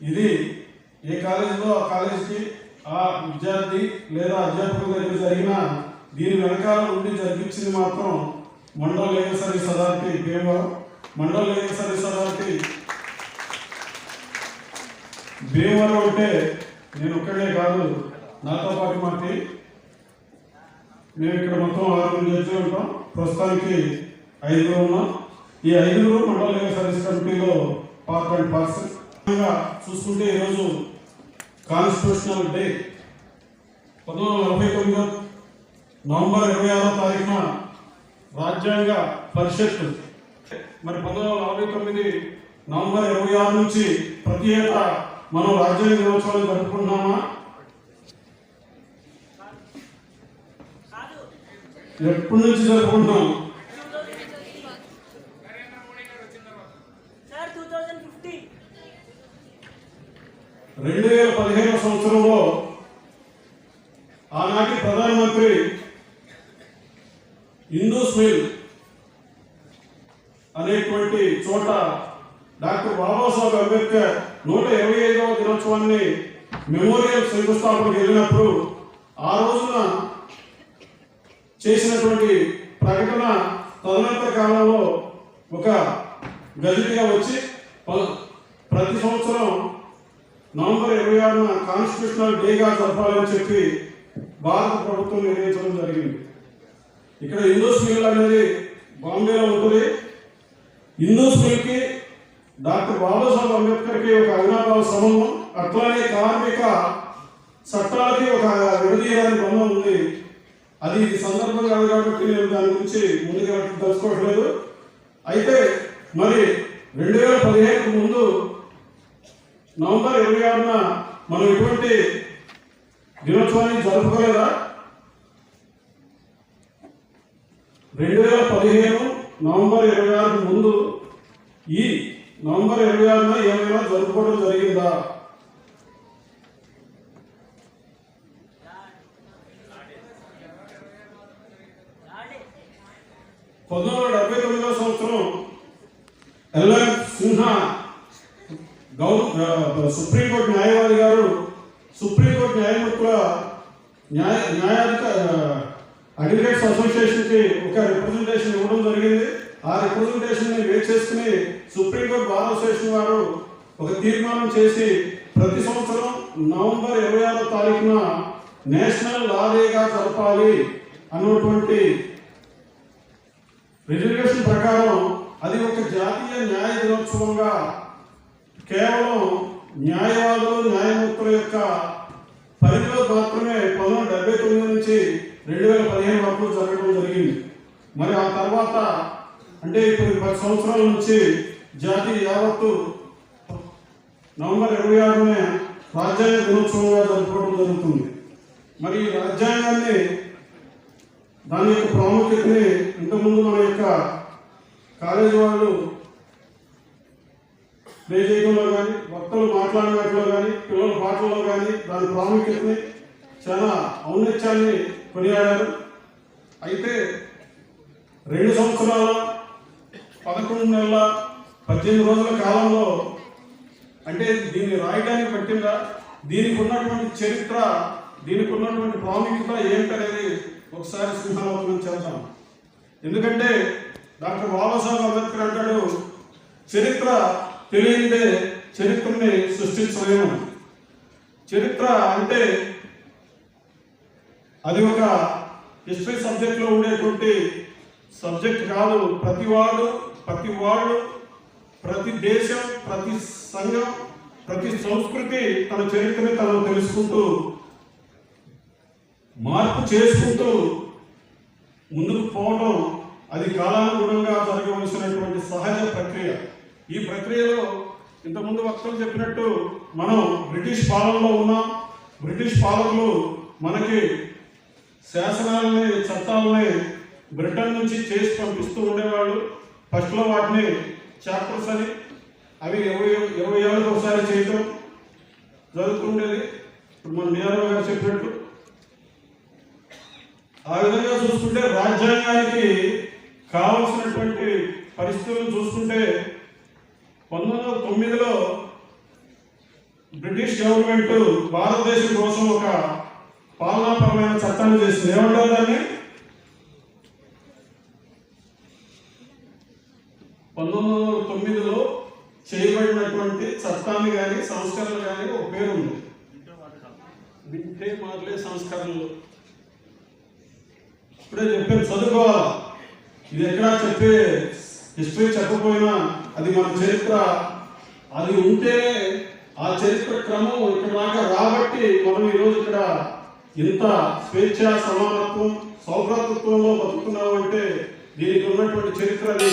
ఇది ఏ కాలేజీలో ఆ కాలేజీకి ఆ విద్యార్థి లేదా అధ్యాపకుల దగ్గర జరిగిన దీని వెనకాల ఉండి జరిపించింది మాత్రం మండల లీగల్ సర్వీస్ అథారిటీ భీమవరం మండల లీగల్ సర్వీస్ అథారిటీ భీమవరం అంటే నేను ఒక్కడే కాదు నాతో పాటు మా మేము ఇక్కడ మొత్తం ఆరుగురు జడ్జి ఉంటాం. ప్రస్తుతానికి ఐదుగురు ఉన్నాం. ఈ ఐదుగురు మండల లీగల్ సర్వీస్ కమిటీలో పార్ట్ అండ్ పర్సన్ చూసుకుంటే ఈరోజు కాన్స్టిట్యూషనల్ డే. పంతొమ్మిది వందల నలభై తొమ్మిదో నవంబర్ ఇరవై ఆరో తారీఖున రాజ్యాంగ పరిషత్ మరి పంతొమ్మిది వందల నలభై తొమ్మిది నవంబర్ ఇరవై ఆరు నుంచి ప్రతి ఏటా మనం రాజ్యాంగ దినోత్సవాన్ని జరుపుకుంటున్నామా? ఎప్పటి నుంచి జరుపుకుంటున్నాం? రెండు వేల పదిహేనవ సంవత్సరంలో ఆనాటి ప్రధానమంత్రి ఇండోస్ మిల్ అనేటువంటి చోట డాక్టర్ బాబాసాహెబ్ అంబేద్కర్ నూట ఇరవై ఐదవ దినోత్సవాన్ని మెమోరియల్ శంకుస్థాపనకు వెళ్ళినప్పుడు ఆ రోజున చేసినటువంటి ప్రకటన తదనంతర కాలంలో ఒక గదిగా వచ్చి ప్రతి సంవత్సరం నవంబర్ ఇరవై ఆరున కాన్స్టిట్యూషనల్ డేగా జరపాలని చెప్పి భారత ప్రభుత్వం నిర్ణయించడం జరిగింది. ఇక్కడ హిందూస్ మిల్ అనేది బాంబేలో ఉంటుంది. హిందూస్ మిల్కి డాక్టర్ బాబాసాహెబ్ అంబేద్కర్కి ఒక అవినాభావ సంబంధం. అట్లానే కార్మిక చట్టాలకి ఒక విడదీయడానికి బంధం ఉంది. అది ఇది సందర్భం కాదు కాబట్టి నేను దాని గురించి ముందుగా తెలుసుకోవట్లేదు. అయితే మరి రెండు వేల పదిహేనుకు ముందు నవంబర్ ఇరవై ఆరున మనం ఎటువంటి దినోత్సవాన్ని జరుపుకోలేదా? రెండు వేల పదిహేను నవంబర్ ఇరవై ఆరు ముందు ఈ నవంబర్ ఇరవై ఆరున ఏమైనా జరుపుకోవడం జరిగిందా? పంతొమ్మిది వందల డెబ్బై తొమ్మిదవ సంవత్సరం ఎల్ఎన్ సిన్హా గౌ ఆ, సుప్రీంకోర్టు న్యాయవాది గారు సుప్రీంకోర్టు న్యాయమూర్తుల న్యాయ న్యాయాధిక అడ్వకేట్స్ అసోసియేషన్కి ఒక రిప్రజెంటేషన్ ఇవ్వడం జరిగింది. ఆ రిప్రజెంటేషన్ని వేట్ చేసుకుని సుప్రీంకోర్టు బార్ అసోసియేషన్ వారు ఒక తీర్మానం చేసి ప్రతి సంవత్సరం నవంబర్ ఇరవై ఆరో తారీఖున నేషనల్ లా డేగా జరపాలి అన్నటువంటి రిజర్వేషన్ ప్రకారం అది ఒక జాతీయ న్యాయ దినోత్సవంగా కేవలం న్యాయవాదులు న్యాయమూర్తుల యొక్క పరిధిలో మాత్రమే పంతొమ్మిది డెబ్బై తొమ్మిది నుంచి రెండు వేల పదిహేను వరకు జరగడం జరిగింది. మరి ఆ తర్వాత అంటే ఇప్పుడు పది సంవత్సరాల నుంచి జాతీయ యావత్తు నవంబర్ ఇరవై ఆరునే రాజ్యాంగ దినోత్సవంగా జరుపుకోవడం జరుగుతుంది. మరి ఈ రాజ్యాంగాన్ని దాని యొక్క ప్రాముఖ్యతని ఇంతకుముందు మన యొక్క కాలేజీ వాళ్ళు ప్లే కానీ వక్తలు మాట్లాడిన వాటిలో కానీ పిల్లల పాటల్లో కానీ దాని ప్రాముఖ్యతని చాలా ఔన్నత్యాన్ని కొనియాడారు. అయితే రెండు సంవత్సరాల పదకొండు నెలల పద్దెనిమిది రోజుల కాలంలో అంటే దీన్ని రాయడానికి పట్టిందా? దీనికి ఉన్నటువంటి చరిత్ర దీనికి ఉన్నటువంటి ప్రాముఖ్యత ఏంటనేది ఒకసారి సింహాలోచన చేద్దాం. ఎందుకంటే డాక్టర్ బాబాసాహెబ్ అంబేద్కర్ అంటాడు చరిత్ర తెలియదే చరిత్రని సృష్టించలేము. చరిత్ర అంటే అది ఒక హిస్టరీ సబ్జెక్ట్లో ఉండేటువంటి సబ్జెక్ట్ కాదు. ప్రతి వాడు ప్రతి వాళ్ళు ప్రతి దేశం ప్రతి సంఘం ప్రతి సంస్కృతి తన చరిత్రని తను తెలుసుకుంటూ మార్పు చేసుకుంటూ ముందుకు పోవడం అది కాలానుగుణంగా జరగవలసినటువంటి సహజ ప్రక్రియ. ఈ ప్రక్రియలో ఇంతకుముందు వక్తలు చెప్పినట్టు మనం బ్రిటిష్ పాలనలో ఉన్నాం. బ్రిటిష్ పాలకులు మనకి శాసనాలని చట్టాలని బ్రిటన్ నుంచి చేసి పంపిస్తూ ఉండేవాళ్ళు. ఫస్ట్లో వాటిని చాప్టర్స్ అని అవి ఇరవై ఇరవై ఏళ్ళకి ఒకసారి చేయటం జరుగుతుండేది. ఇప్పుడు మన నీరవ్ గారు చెప్పినట్టు. ఆ విధంగా చూసుకుంటే రాజ్యాంగానికి కావలసినటువంటి పరిస్థితులను చూసుకుంటే పంతొమ్మిది వందల తొమ్మిదిలో బ్రిటిష్ గవర్నమెంట్ భారతదేశం కోసం ఒక పాలనాపరమైన చట్టాన్ని చేసింది. ఏమంటారు దాన్ని? పంతొమ్మిది వందల తొమ్మిదిలో చేయబడినటువంటి చట్టాన్ని కానీ సంస్కరణలు కానీ ఒక పేరు ఉంది. వింటే మార్లే సంస్కరణలు. ఇప్పుడే చెప్పాను చదువుకోవాలి. ఇది ఎక్కడా చెప్పే హిస్టరీ చెప్పకపోయినా అది మన చరిత్ర. అది ఉంటేనే ఆ చరిత్ర క్రమం ఇక్కడ దాకా రాబట్టి మనం ఈరోజు ఇక్కడ ఇంత స్వేచ్ఛ సమానత్వం సౌభ్రాతృత్వంలో బతుకుతున్నాం అంటే దీనికి ఉన్నటువంటి చరిత్రని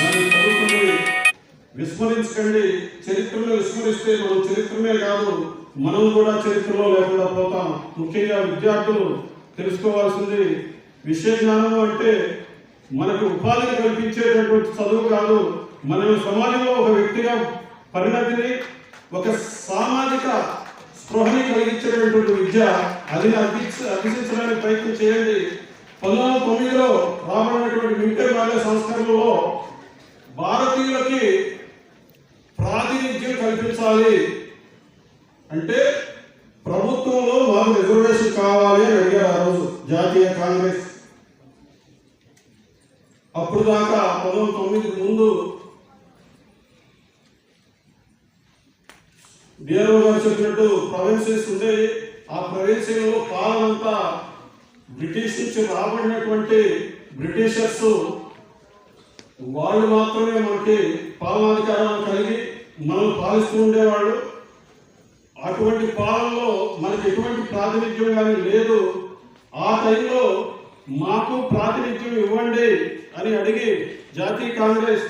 మనం చదువుకుని విస్మరించకండి. చరిత్రను విస్మరిస్తే మనం చరిత్రమే కాదు మనం కూడా చరిత్రలో లేకుండా పోతాం. ముఖ్యంగా విద్యార్థులు తెలుసుకోవాల్సింది విషయ జ్ఞానం అంటే మనకు ఉపాధిని కల్పించేటటువంటి చదువు కాదు మనం సమాజంలో ఒక వ్యక్తిగా పరిణతిని ఒక సామాజిక స్పృహని కలిగించేటటువంటి విద్య అది అభ్యసి అభ్యసించడానికి ప్రయత్నం చేయండి. పంతొమ్మిది వందల తొమ్మిదిలో రాబడినటువంటి మింటే బాల్య సంస్కరణలో భారతీయులకి ప్రాతినిధ్యం కల్పించాలి. అంటే ప్రభుత్వంలో మాకు రిజర్వేషన్ కావాలి అని అడిగారు ఆ రోజు జాతీయ కాంగ్రెస్. అప్పుడు దాకా పంతొమ్మిది తొమ్మిది ముందు నేరు గారు చెప్పినట్టు ప్రొవిన్సెస్ ఉండేవి ఆ ప్రొవిన్సీలో పాలనంతా బ్రిటిష్ నుంచి రాబడినటువంటి బ్రిటిషర్స్ వాళ్ళు మాత్రమే మనకి పాలనాధికారాన్ని కలిగి మనం పాలిస్తూ ఉండేవాళ్ళు. అటువంటి పాలనలో మనకి ఎటువంటి ప్రాతినిధ్యం కానీ లేదు. ఆ టైంలో మాకు ప్రాతినిధ్యం ఇవ్వండి అని అడిగి జాతీయ కాంగ్రెస్